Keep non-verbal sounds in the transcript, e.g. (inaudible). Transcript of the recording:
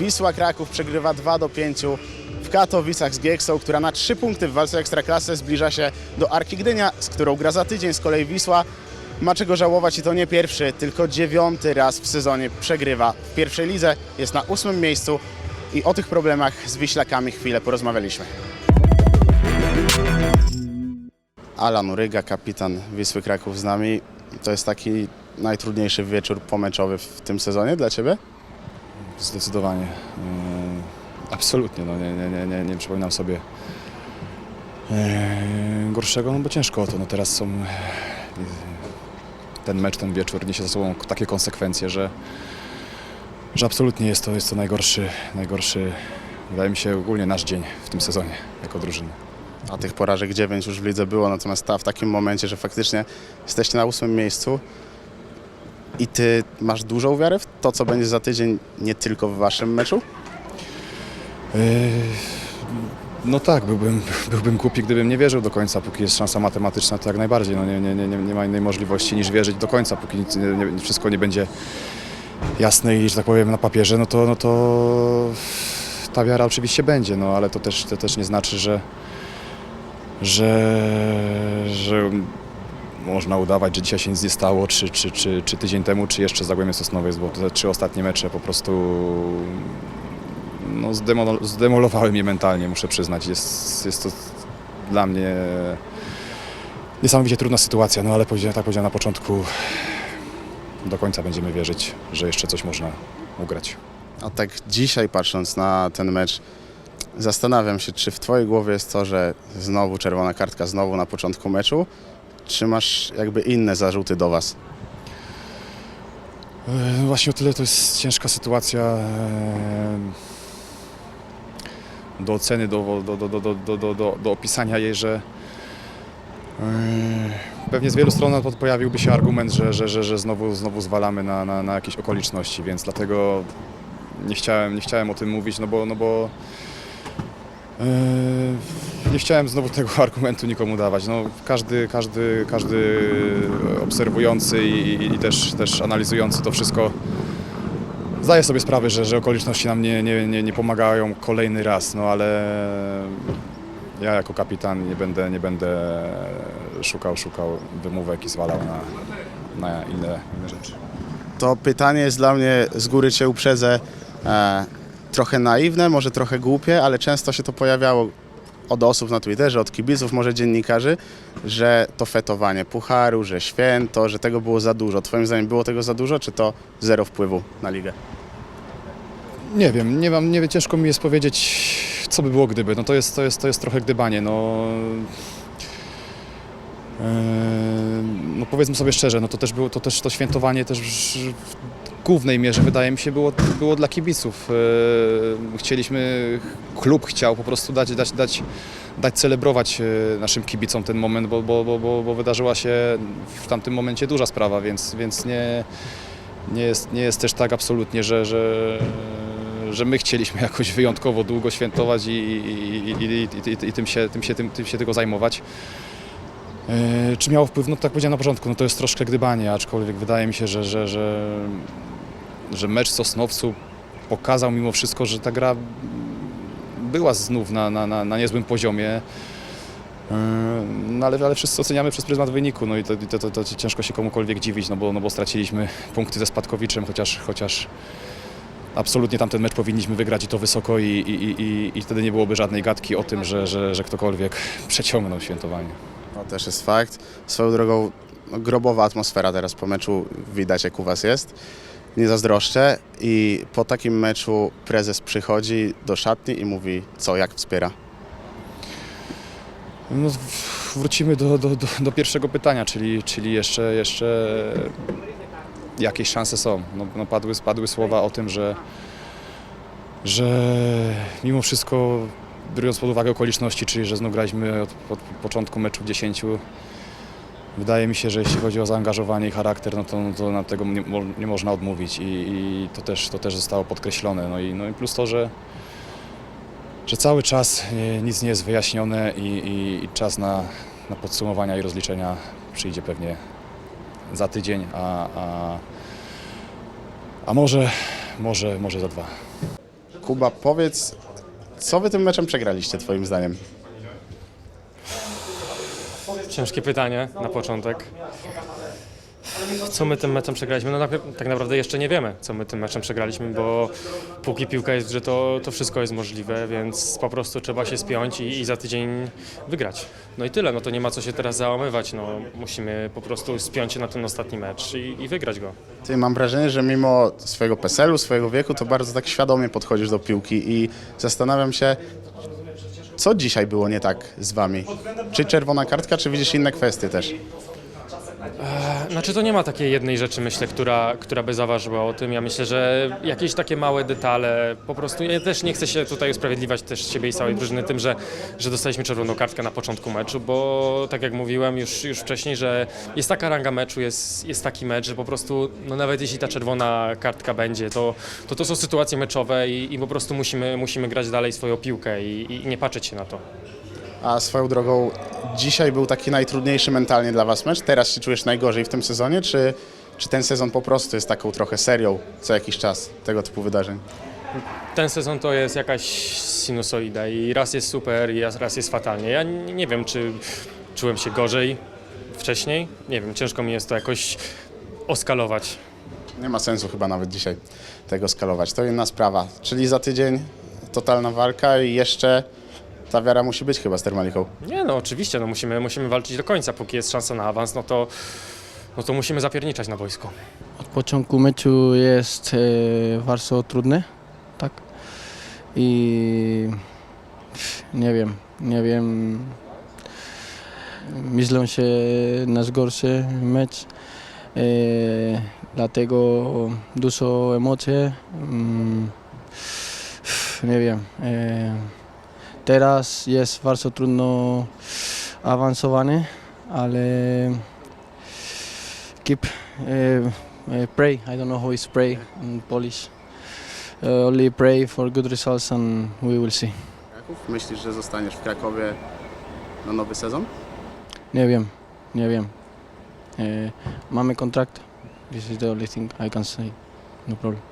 Wisła Kraków przegrywa 2 do 5 w Katowicach z Gieksą, która na 3 punkty w walce o Ekstraklasę zbliża się do Arki Gdynia, z którą gra za tydzień. Z kolei Wisła ma czego żałować i to nie pierwszy, tylko dziewiąty raz w sezonie przegrywa w pierwszej lidze. Jest na ósmym miejscu i o tych problemach z Wiślakami chwilę porozmawialiśmy. Alan Uryga, kapitan Wisły Kraków z nami. To jest taki najtrudniejszy wieczór pomeczowy w tym sezonie dla Ciebie? Zdecydowanie. Yy, Absolutnie. No, nie, nie, nie, nie, przypominam sobie yy, gorszego, no bo ciężko o to. No, teraz są yy, ten mecz, ten wieczór niesie za sobą takie konsekwencje, że, że absolutnie jest to, jest to najgorszy, najgorszy, wydaje mi się, ogólnie nasz dzień w tym sezonie jako drużyny. A tych porażek 9 już w lidze było, natomiast ta w takim momencie, że faktycznie jesteście na ósmym miejscu i Ty masz dużą wiarę w to, co będzie za tydzień, nie tylko w Waszym meczu? Yy, No tak, byłbym, (laughs) byłbym głupi, gdybym nie wierzył do końca, póki jest szansa matematyczna, to jak najbardziej. No nie, nie, nie, nie- ma innej możliwości niż wierzyć do końca, póki nic, nie, nie, wszystko nie będzie jasne i, że tak powiem, na papierze, no to, no to ta wiara oczywiście będzie, no ale to też, to też nie znaczy, że, że, że można udawać, że dzisiaj się nic nie stało, czy, czy, czy, czy tydzień temu, czy jeszcze Zagłębie Sosnowiec, bo te trzy ostatnie mecze po prostu no, zdemo, zdemolowały mnie mentalnie, muszę przyznać. Jest, jest to dla mnie niesamowicie trudna sytuacja, no ale tak powiedziałem na początku, do końca będziemy wierzyć, że jeszcze coś można ugrać. A tak dzisiaj patrząc na ten mecz, zastanawiam się, czy w Twojej głowie jest to, że znowu czerwona kartka, znowu na początku meczu, czy masz jakby inne zarzuty do Was? E, Właśnie o tyle to jest ciężka sytuacja e, do oceny, do, do, do, do, do, do, do, do, opisania jej, że e, pewnie z wielu stron pojawiłby się argument, że, że, że, że znowu, znowu zwalamy na, na, na jakieś okoliczności, więc dlatego nie chciałem, nie chciałem o tym mówić, no bo, no bo nie chciałem znowu tego (laughs) argumentu nikomu dawać. No, każdy, każdy, każdy obserwujący i, i też, też analizujący to wszystko zdaje sobie sprawę, że, że okoliczności nam nie, nie, nie, nie pomagają kolejny raz, no ale ja jako kapitan nie będę, nie będę szukał, szukał wymówek i zwalał na, na inne, inne rzeczy. To pytanie jest dla mnie, z góry Cię uprzedzę, e, trochę naiwne, może trochę głupie, ale często się to pojawiało od osób na Twitterze, od kibiców, może dziennikarzy, że to fetowanie pucharu, że święto, że tego było za dużo. Twoim zdaniem było tego za dużo, czy to zero wpływu na ligę? Nie wiem, nie mam, nie wiem, ciężko mi jest powiedzieć, co by było gdyby. No to jest, to jest, to jest trochę gdybanie. No, Eee, no powiedzmy sobie szczerze, no to też było, to też to świętowanie też głównej mierze wydaje mi się było, było dla kibiców. Eee, Chcieliśmy, klub chciał po prostu dać, dać, dać, dać celebrować e, naszym kibicom ten moment, bo, bo, bo, bo, wydarzyła się w tamtym momencie duża sprawa, więc, więc nie, nie, jest, nie jest też tak absolutnie, że, że, że my chcieliśmy (laughs) jakoś wyjątkowo długo świętować i, i, i, i, i, tym, się, tym, się, tym, tym się tego zajmować. E, Czy miało wpływ? No tak powiedziałem na początku, no to jest troszkę gdybanie, aczkolwiek wydaje mi się, że, że, że, że mecz Sosnowcu pokazał mimo wszystko, że ta gra była znów na, na, na, na niezłym poziomie. E, No ale, ale wszyscy oceniamy przez pryzmat wyniku, no i to, to, to, to ciężko się komukolwiek dziwić, no bo, no bo straciliśmy punkty ze Spadkowiczem, chociaż, chociaż absolutnie tamten mecz powinniśmy wygrać i to wysoko i, i, i- i, wtedy nie byłoby żadnej gadki o tym, że, że, że ktokolwiek przeciągnął świętowanie. To też jest fakt. Swoją drogą no, grobowa atmosfera teraz po meczu widać jak u Was jest. Nie zazdroszczę i po takim meczu prezes przychodzi do szatni i mówi co, jak wspiera. No, wrócimy do, do, do, do pierwszego pytania, czyli, czyli jeszcze, jeszcze jakieś szanse są. No, no padły, padły słowa o tym, że, że mimo wszystko, biorąc pod uwagę okoliczności, czyli że znów graliśmy od, od początku meczu w 10, wydaje mi się, że jeśli chodzi o zaangażowanie i charakter, no to, no to na tego nie, nie można odmówić i, i to, też, to też zostało podkreślone. No i, no i plus to, że że cały czas e, nic nie jest wyjaśnione i, i, i czas na, na podsumowania i rozliczenia przyjdzie pewnie za tydzień, a, a, a może, może, może za dwa. Kuba, powiedz, co wy tym meczem przegraliście twoim zdaniem? Ciężkie pytanie na początek. Co my tym meczem przegraliśmy? No tak naprawdę jeszcze nie wiemy, co my tym meczem przegraliśmy, bo póki piłka jest grze, to, to wszystko jest możliwe, więc po prostu trzeba się spiąć i, i za tydzień wygrać. No i tyle, no to nie ma co się teraz załamywać, no musimy po prostu spiąć się na ten ostatni mecz i, i wygrać go. Ty, mam wrażenie, że mimo swojego PESEL-u, swojego wieku, to bardzo tak świadomie podchodzisz do piłki i zastanawiam się, co dzisiaj było nie tak z wami? Czy czerwona kartka, czy widzisz inne kwestie też? Znaczy to nie ma takiej jednej rzeczy, myślę, która, która by zaważyła o tym. Ja myślę, że jakieś takie małe detale, po prostu ja też nie chcę się tutaj usprawiedliwiać też siebie i całej drużyny tym, że, że dostaliśmy czerwoną kartkę na początku meczu, bo tak jak mówiłem już, już wcześniej, że jest taka ranga meczu, jest, jest taki mecz, że po prostu no nawet jeśli ta czerwona kartka będzie, to to, to są sytuacje meczowe i, i po prostu musimy, musimy grać dalej swoją piłkę i, i nie patrzeć się na to. A swoją drogą, dzisiaj był taki najtrudniejszy mentalnie dla was mecz? Teraz się czujesz najgorzej w tym sezonie, czy, czy ten sezon po prostu jest taką trochę serią co jakiś czas tego typu wydarzeń? ten sezon to jest jakaś sinusoida i raz jest super i raz jest fatalnie. Ja nie wiem, czy czułem się gorzej wcześniej. Nie wiem, ciężko mi jest to jakoś oskalować. Nie ma sensu chyba nawet dzisiaj tego skalować. To inna sprawa. Czyli za tydzień totalna walka i jeszcze ta wiara musi być chyba z Termaliką. Nie no, oczywiście, no musimy, musimy walczyć do końca, póki jest szansa na awans, no to, no to musimy zapierniczać na boisku. Od początku meczu jest e, bardzo trudny, tak? I nie wiem, nie wiem. Myślę, że nasz gorszy mecz. E, dlatego dużo emocji. Mm, nie wiem. E, teraz jest bardzo trudno awansowanie, ale keep uh, pray. I don't know how is pray in Polish. Uh, only pray for good results and we will see. Myślisz, że zostaniesz w Krakowie na nowy sezon? Nie wiem, nie wiem. Uh, mamy kontrakt. This is the only thing I can say. No problem.